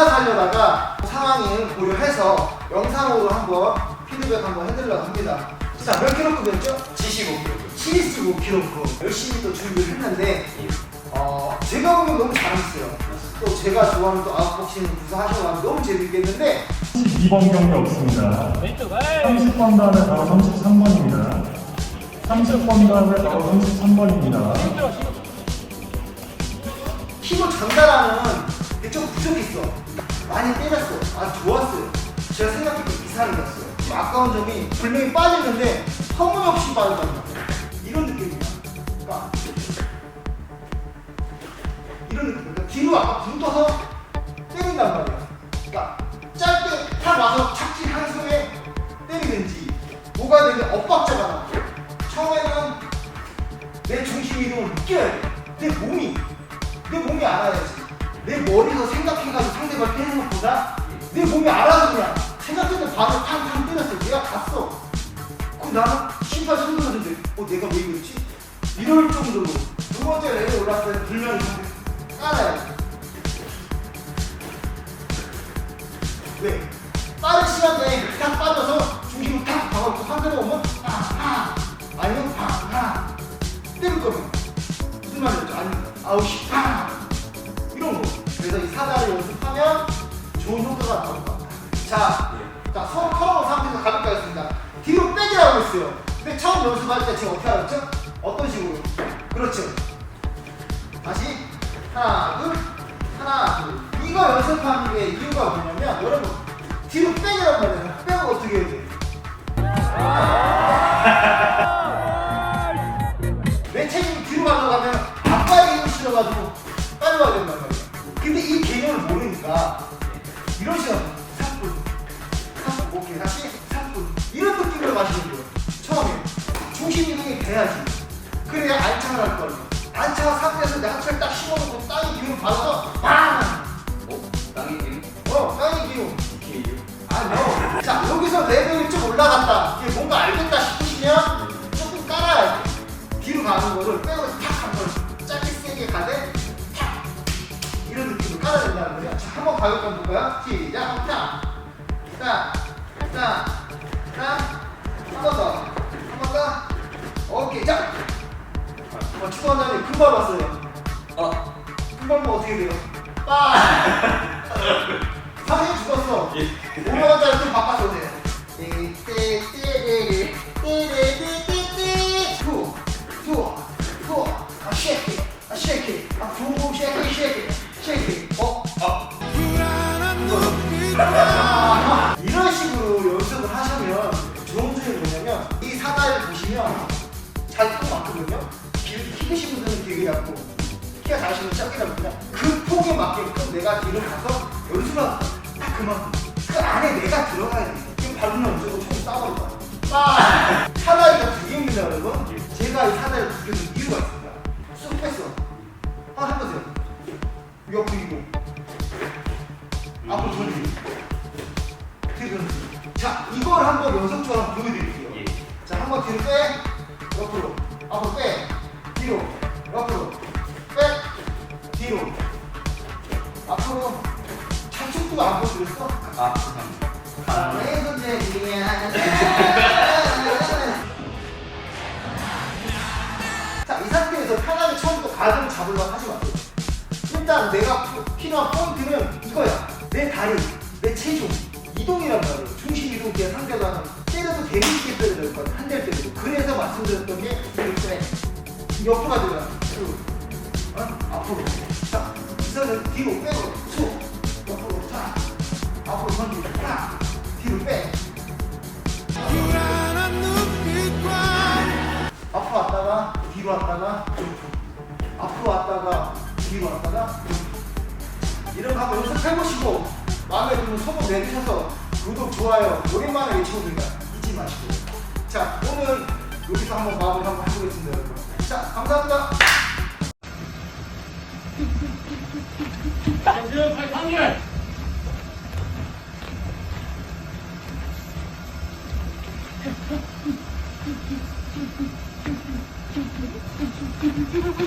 만나서 하려다가 상황을 고려해서 영상으로 한번 피드백 한번 해드리려고 합니다. 자, 몇 킬로급이었죠? 75kg. 75kg. 열심히 또 준비를 했는데, 어, 제가 보기엔 너무 잘했어요. 또 제가 좋아하는 또 아웃복싱 구사하셔가지고 너무 재밌겠는데, 32번 경기 없습니다. 30번 다음에 바로 33번입니다. 30번 다음에 바로 33번입니다. 힘을 전달하는 부족했어. 많이 때렸어. 아, 좋았어요. 제가 생각했던 이상이었어요. 지금 아까운 점이 분명히 빠졌는데 터무니없이 빠졌다는 거예요. 이런 느낌이야. 그러니까 이런 느낌. 그러니까 뒤로 아까 붙어서 때린단 말이야. 그러니까 짧게 탁 와서 착지 한 손에 때리든지 뭐가 되든 엇박자가 나. 처음에는 내 중심 이동을 느껴야 돼. 내 몸이 내 몸이 알아야지. 내 머리로 생각 것보다 내 몸이 알아서 그냥 생각했던 반을 탕탕 때렸어. 내가 갔어. 그럼 나는 심판 손들었는데 어 내가 왜 이러지? 이럴 정도로 두 번째 레벨 올랐을 때 분명히 깔아야지. 왜? 시 가 같아요 자, 자 서로 털어놓은 상태에서 가볍게 하겠습니다. 뒤로 빼기라고 했어요. 근데 처음 연습할 때 제가 어떻게 알았죠? 어떤 식으로? 그렇죠. 다시. 하나 둘. 하나 둘. 이거 연습하는 게 이유가 뭐냐면 여러분 뒤로 빼기란 말이에요 빼고 어떻게 해야 돼? 내 책임이 뒤로 가져가면 아빠의 힘을 실어가지고 따라와야 된단 말이에요. 근데 이 개념을 모르니까 이런 시간 3분 3분 오케이 다시 3분 이런 느낌으로 마시는 거예요 처음에 중심 이동이 돼야지 그래야 안착을 할 거예요 안착 상태에서 내 하체를 딱 심어놓고 땅의 기운을 받아서 빵! 어? 땅이 기름? 어 땅의 기운 기름? 아니요. 자, 여기서 레벨이 좀 올라갔다. 이게 뭔가 알겠다 싶으시면 조금 깔아야 돼. 뒤로 가는 거를 빼고 한번 가볍게 한번 볼까요? 시작. 탁. 딱. 딱. 딱. 한번 더. 한 번 더. 오케이. 자. 어, 축구원장님 금발 왔어요. 어? 금발 뭐 어떻게 돼요? 빠. 보시면 잘또 맞거든요. 길 키우신 분들은 되게 얇고 키가 작으시면 작게 잡거든요. 그 폭에 맞게끔 내가 뒤로 가서 연습을 딱 그만큼 그 안에 내가 들어가야 돼. 지금 밟으면 어쩌고 총 싸버릴 거야. 빠! 사다리가 두 개입니다 여러분. 제가 이 사다리를 두 개는 이유가 있습니다. 쑥 뺐어. 하나 해보세요. 이동. 앞으로 돌리기. 뒤로 돌리기. 자, 이걸 한번 연습처럼 보여드릴게요. 예. 자, 한번 뒤로 빼, 옆으로, 앞으로 빼, 뒤로, 옆으로, 빼, 뒤로, 앞으로. 차축도 안 보여드렸어? 아, 죄송합니다. 사랑의 선생이야. 자, 이 상태에서 편하게 처음부터 가슴을 잡으려고 하지 마세요. 일단 내가 필요한 포인트는 이거야. 내 다리, 내 체중, 이동이란 말이에요. 중심 이동 기에 상대가 때 있게 때려야 될 거야. 한 대를 때려도. 그래서 말씀드렸던 게 이렇게 옆으로 가져가. 쭉. 어? 앞으로. 자, 이선을 뒤로 빼고 쭉. 옆으로 자. 앞으로 던지고 딱. 뒤로 빼. 앞으로 왔다가 뒤로 왔다가 앞으로 왔다가 뒤로 왔다가 이런 거 한번 연습해보시고 마음에 드는 소문 내주셔서 구독, 좋아요 오랜만에 외쳐보니까 잊지 마시고 자 오늘 여기서 한번 마무리 한번 해보겠습니다 여러분 자 감사합니다 Thank you.